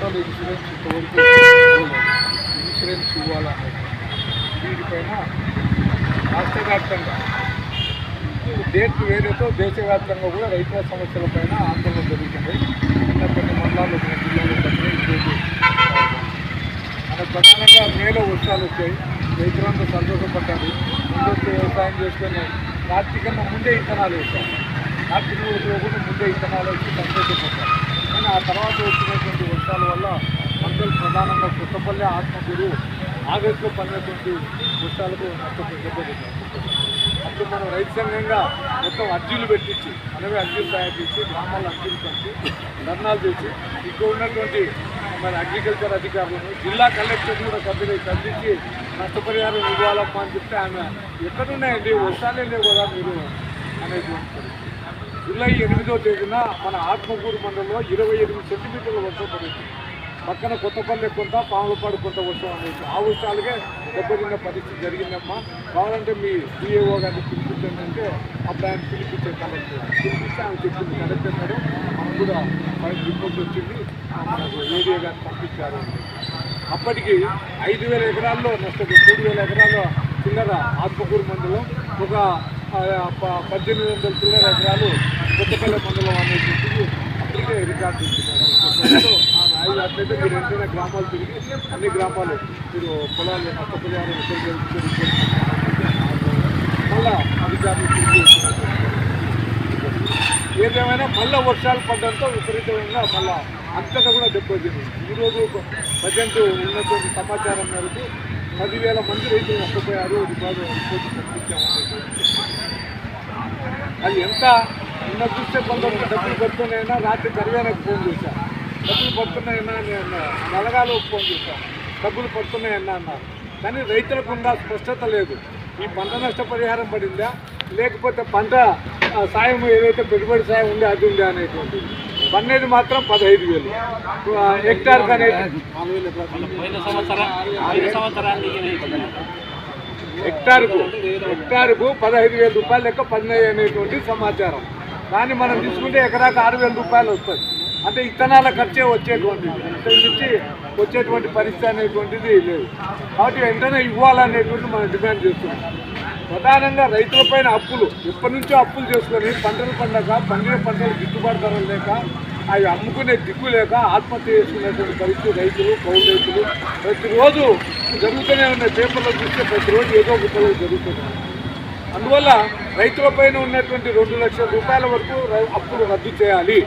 పంటల ఇన్సూరెన్స్ ఇంతవరకు ఇన్సూరెన్స్ ఇవ్వాలన్నది దీనిపైన రాష్ట్రవ్యాప్తంగా డేట్ వేరేతో దేశవ్యాప్తంగా కూడా రైతుల సమస్యల పైన ఆందోళన జరుగుతుంది. నిన్న కొన్ని మండలాలు కొన్ని జిల్లాలు ఈరోజు మన ప్రధానంగా మేలో వర్షాలు వచ్చాయి. రైతులంతా సంతోషపడ్డారు. ముందొచ్చి వ్యవసాయం చేసుకొని నాటి కన్నా ముందే ఇత్తనాలు వేశారు. నాటి కూడా ముందే ఇత్తనాలు వచ్చి సంతోషపడ్డారు. ఆ తర్వాత వచ్చినటువంటి వర్షాల వల్ల పంటలు ప్రధానంగా కొత్తపల్లి ఆత్మగురు ఆగస్టులో పడినటువంటి వర్షాలకు నష్టపోయి అప్పుడు మనం రైతు సంఘంగా మొత్తం అర్జీలు పెట్టించి మనమే అర్జీలు తయారు చేసి గ్రామాల్లో అర్జీలు పంచి ధర్నాలు చేసి ఇక్కడ ఉన్నటువంటి మన అగ్రికల్చర్ అధికారులను జిల్లా కలెక్టర్ కూడా సభ్యులు సంధించి నష్టపరిహారం ఇవ్వాలమ్మా అని చెప్తే ఆమె ఎక్కడున్నాయండి? వస్తానే లేవు కదా మీరు? అనేటువంటి జూలై ఎనిమిదో తేదీన మన ఆత్మకూరు మండలంలో ఇరవై ఎనిమిది సెంటీమీటర్ల వర్షం పడింది. పక్కన కొత్తపల్లి కొంత పాములపాడు కొంత వర్షం అనేది ఆ వర్షాలుగా దెబ్బతిన్న పరిస్థితి జరిగిందమ్మా. కావాలంటే మీ డిఏఓ గారిని పిలిపించండి అప్పుడు ఆయన పిలిపించే కలెక్టర్ పిలిపిస్తే ఆమె చెప్పింది కలెక్టర్ గారు. మనం కూడా మనకి రిపోర్ట్ వచ్చింది. మనకు ఏరియా గారిని పంపించారు. అప్పటికి ఐదు వేల ఎకరాల్లో నష్టపోయి మూడు వేల ఎకరాల్లో చిల్లర ఆత్మకూరు మండలం ఒక పద్దెనిమిది వందల చిల్లర ఎకరాలు కొత్తపల్లి మండలం అనేటువంటిది అప్పటికే రికార్డు ఇస్తున్నారు ఐదు అట్లయితే మీరు ఎంతైనా గ్రామాలు తిరిగి అన్ని గ్రామాలు మీరు పొలాలు నష్టపరిహారం మళ్ళా అధికారులు తిరిగి ఏదేమైనా మళ్ళా వర్షాలు పడడంతో విపరీతమైన మళ్ళా అంతటా కూడా దెబ్బతింది ఈరోజు ప్రజెంట్ ఉన్నటువంటి సమాచారం మేరకు పదివేల మంది రైతులు నష్టపోయారు రిపోర్టు అది ఎంత? నిన్న చూస్తే కొందరు డబ్బులు పడుతున్నాయినా రాత్రి కరివేనకు ఫోన్ చేశాను డబ్బులు పడుతున్నాయన్నా నేను నలగాలో ఫోన్ చేశాను డబ్బులు పడుతున్నాయన్నా అన్నారు. కానీ రైతులకు ఉన్న స్పష్టత లేదు. ఈ పంట నష్టపరిహారం పడిందా? లేకపోతే పంట ఆ, సాయం ఏదైతే పెట్టుబడి సాయం ఉందో అది ఉందా అనేటువంటిది. పన్నెండు మాత్రం పదహైదు వేలు. హెక్టార్ అనేది హెక్టార్కు హెక్టార్కు పదహైదు వేల రూపాయలు లెక్క పడినాయి అనేటువంటి సమాచారం. కానీ మనం తీసుకుంటే ఎకరాకు ఆరు వేల రూపాయలు వస్తుంది అంటే ఇత్తనాల ఖర్చే వచ్చేటువంటిది. ఇక్కడి నుంచి వచ్చేటువంటి పరిస్థితి అనేటువంటిది లేదు. కాబట్టి వెంటనే ఇవ్వాలనేటువంటి మనం డిమాండ్ చేస్తున్నాం. ప్రధానంగా రైతులపైన అప్పులు. ఎప్పటి నుంచో అప్పులు చేసుకొని పంటలు పండక పండిన పంటలు గిట్టుబాటు ధరలు లేక అవి అమ్ముకునే దిక్కు లేక ఆత్మహత్య చేసుకునేటువంటి పరిస్థితి రైతులు కౌలు రైతులు ప్రతిరోజు జరుగుతూనే ఉన్న పేపర్లో చూస్తే ప్రతిరోజు ఏదో ఒక పిల్లలు జరుగుతున్నాయి అందువల్ల రైతులపైన ఉన్నటువంటి రెండు లక్షల రూపాయల వరకు రై- అప్పులు రద్దు చేయాలి.